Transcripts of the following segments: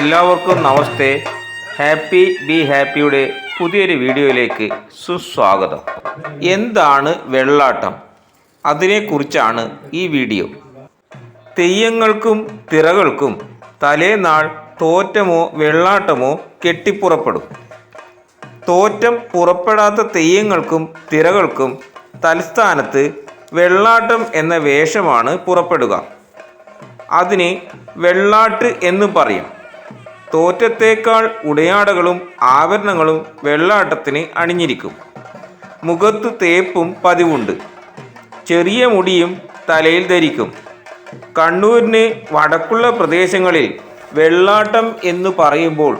എല്ലാവർക്കും നമസ്തേ. Happy be ഹാപ്പിയുടെ പുതിയൊരു വീഡിയോയിലേക്ക് സുസ്വാഗതം. എന്താണ് വെള്ളാട്ടം? അതിനെക്കുറിച്ചാണ് ഈ വീഡിയോ. തെയ്യങ്ങൾക്കും തിറകൾക്കും തലേനാൾ തോറ്റമോ വെള്ളാട്ടമോ കെട്ടിപ്പുറപ്പെടും. തോറ്റം പുറപ്പെടാത്ത തെയ്യങ്ങൾക്കും തിറകൾക്കും തൽസ്ഥാനത്ത് വെള്ളാട്ടം എന്ന വേഷമാണ് പുറപ്പെടുക. അതിന് വെള്ളാട്ട് എന്ന് പറയും. തോറ്റത്തേക്കാൾ ഉടയാടകളും ആഭരണങ്ങളും വെള്ളാട്ടത്തിന് അണിഞ്ഞിരിക്കും. മുഖത്ത് തേപ്പും പതിവുണ്ട്. ചെറിയ മുടിയും തലയിൽ ധരിക്കും. കണ്ണൂരിന് വടക്കുള്ള പ്രദേശങ്ങളിൽ വെള്ളാട്ടം എന്ന് പറയുമ്പോൾ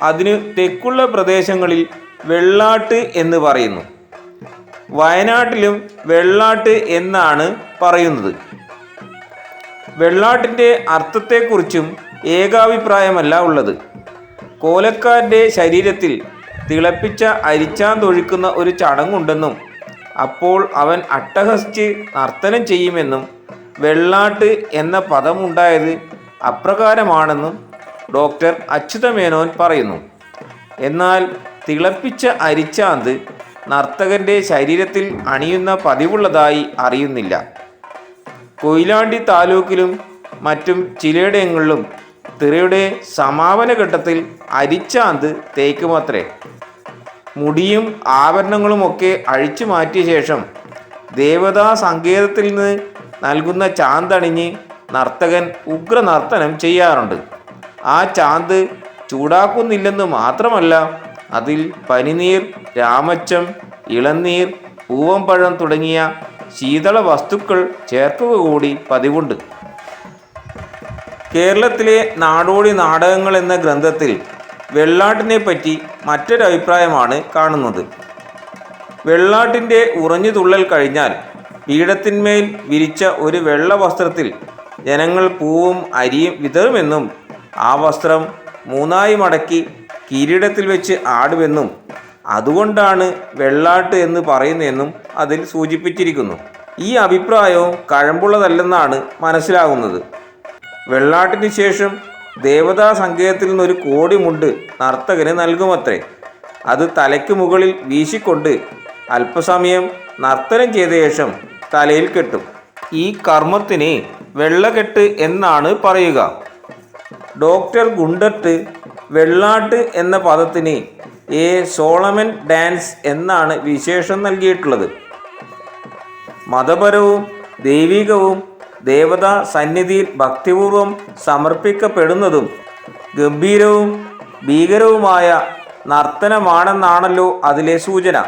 അതിന് തെക്കുള്ള പ്രദേശങ്ങളിൽ വെള്ളാട്ട് എന്ന് പറയുന്നു. വയനാട്ടിലും വെള്ളാട്ട് എന്നാണ് പറയുന്നത്. വെള്ളാട്ടിന്റെ അർത്ഥത്തെക്കുറിച്ചും ഏകാഭിപ്രായമല്ല ഉള്ളത്. കോലക്കാരന്റെ ശരീരത്തിൽ തിളപ്പിച്ച അരിച്ചാൻ തൊഴിക്കുന്ന ഒരു ചടങ്ങുണ്ടെന്നും അപ്പോൾ അവൻ അട്ടഹസിച്ച് നർത്തനം ചെയ്യുമെന്നും വെള്ളാട്ട് എന്ന പദമുണ്ടായത് അപ്രകാരമാണെന്നും ഡോക്ടർ അച്യുതമേനോൻ പറയുന്നു. എന്നാൽ തിളപ്പിച്ച അരിച്ചാന്ത് നർത്തകന്റെ ശരീരത്തിൽ അണിയുന്ന പതിവുള്ളതായി അറിയുന്നില്ല. കൊയിലാണ്ടി താലൂക്കിലും മറ്റും ചിലയിടങ്ങളിലും തിറയുടെ സമാപന ഘട്ടത്തിൽ അരിച്ചാന്ത് തേക്കുമത്രേ മുടിയും ആഭരണങ്ങളുമൊക്കെ അഴിച്ചു മാറ്റിയ ശേഷം ദേവതാ സങ്കേതത്തിൽ നിന്ന് നൽകുന്ന ചാന്തണിഞ്ഞ് നർത്തകൻ ഉഗ്ര നർത്തനം ചെയ്യാറുണ്ട്. ആ ചാന്ത് ചൂടാക്കുന്നില്ലെന്ന് മാത്രമല്ല അതിൽ പനിനീർ രാമച്ചം ഇളനീർ പൂവമ്പഴം തുടങ്ങിയ ശീതള വസ്തുക്കൾ ചേർക്കുക കൂടി പതിവുണ്ട്. കേരളത്തിലെ നാടോടി നാടകങ്ങൾ എന്ന ഗ്രന്ഥത്തിൽ വെള്ളാട്ടിനെ പറ്റി മറ്റൊരഭിപ്രായമാണ് കാണുന്നത്. വെള്ളാട്ടിന്റെ ഉറഞ്ഞു തുള്ളൽ കഴിഞ്ഞാൽ പീഠത്തിന്മേൽ വിരിച്ച ഒരു വെള്ള വസ്ത്രത്തിൽ ജനങ്ങൾ പൂവും അരിയും വിതറുമെന്നും ആ വസ്ത്രം മൂന്നായി മടക്കി കിരീടത്തിൽ വെച്ച് ആടുമെന്നും അതുകൊണ്ടാണ് വെള്ളാട്ട് എന്ന് പറയുന്നതെന്നും അതിൽ സൂചിപ്പിച്ചിരിക്കുന്നു. ഈ അഭിപ്രായവും കഴമ്പുള്ളതല്ലെന്നാണ് മനസ്സിലാകുന്നത്. വെള്ളാട്ടിന് ശേഷം ദേവതാ സങ്കേതത്തിൽ നിന്നൊരു കോടിമുണ്ട് നർത്തകന് നൽകുമത്രേ. അത് തലയ്ക്ക് മുകളിൽ വീശിക്കൊണ്ട് അല്പസമയം നർത്തനം ചെയ്ത ശേഷം തലയിൽ കെട്ടും. ഈ കർമ്മത്തിന് വെള്ളകെട്ട് എന്നാണ് പറയുക. ഡോക്ടർ ഗുണ്ടട്ട് വെള്ളാട്ട് എന്ന പദത്തിന് എ സോളമൻ ഡാൻസ് എന്നാണ് വിശേഷം നൽകിയിട്ടുള്ളത്. മതപരവും ദൈവികവും ദേവതാ സന്നിധിയിൽ ഭക്തിപൂർവം സമർപ്പിക്കപ്പെടുന്നതും ഗംഭീരവും ഭീകരവുമായ നർത്തനമാണെന്നാണല്ലോ അതിലെ സൂചന.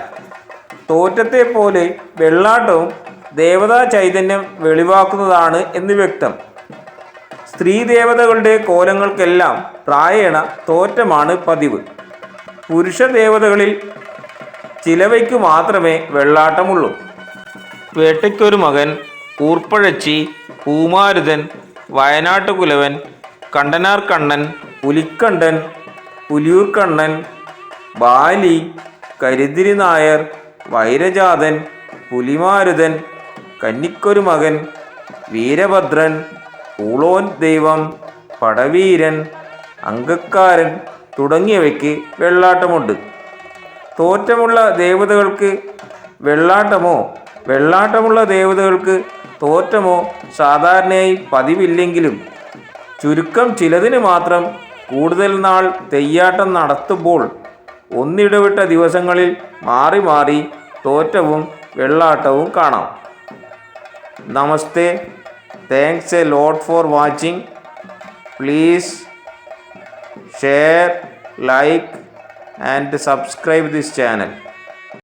തോറ്റത്തെ പോലെ വെള്ളാട്ടവും ദേവതാ ചൈതന്യം വെളിവാക്കുന്നതാണ് എന്ന് വ്യക്തം. സ്ത്രീ ദേവതകളുടെ കോലങ്ങൾക്കെല്ലാം പ്രായേണ തോറ്റമാണ് പതിവ്. പുരുഷ ദേവതകളിൽ ചിലവയ്ക്ക് മാത്രമേ വെള്ളാട്ടമുള്ളൂ. വേട്ടയ്ക്കൊരു മകൻ കൂർപ്പഴച്ചി പൂമാരുതൻ വയനാട്ടുകുലവൻ കണ്ടനാർ കണ്ണൻ പുലിക്കണ്ടൻ പുലിയൂർക്കണ്ണൻ ബാലി കരുതിരി നായർ വൈരജാതൻ പുലിമാരുതൻ കന്നിക്കൊരു മകൻ വീരഭദ്രൻ പൂളോൻ ദൈവം പടവീരൻ അങ്കക്കാരൻ തുടങ്ങിയവയ്ക്ക് വെള്ളാട്ടമുണ്ട്. തോറ്റമുള്ള ദേവതകൾക്ക് വെള്ളാട്ടമോ വെള്ളാട്ടമുള്ള ദേവതകൾക്ക് തോറ്റമോ? സാധാരണയായി പതിവില്ലെങ്കിലും ചുരുക്കം ചിലതിന് മാത്രം കൂടുതൽ നാൾ തെയ്യാട്ടം നടത്തുമ്പോൾ ഒന്നിടവിട്ട ദിവസങ്ങളിൽ മാറി മാറി തോറ്റവും വെള്ളാട്ടവും കാണാം. നമസ്തേ. Thanks a lot for watching. Please share like and subscribe this channel.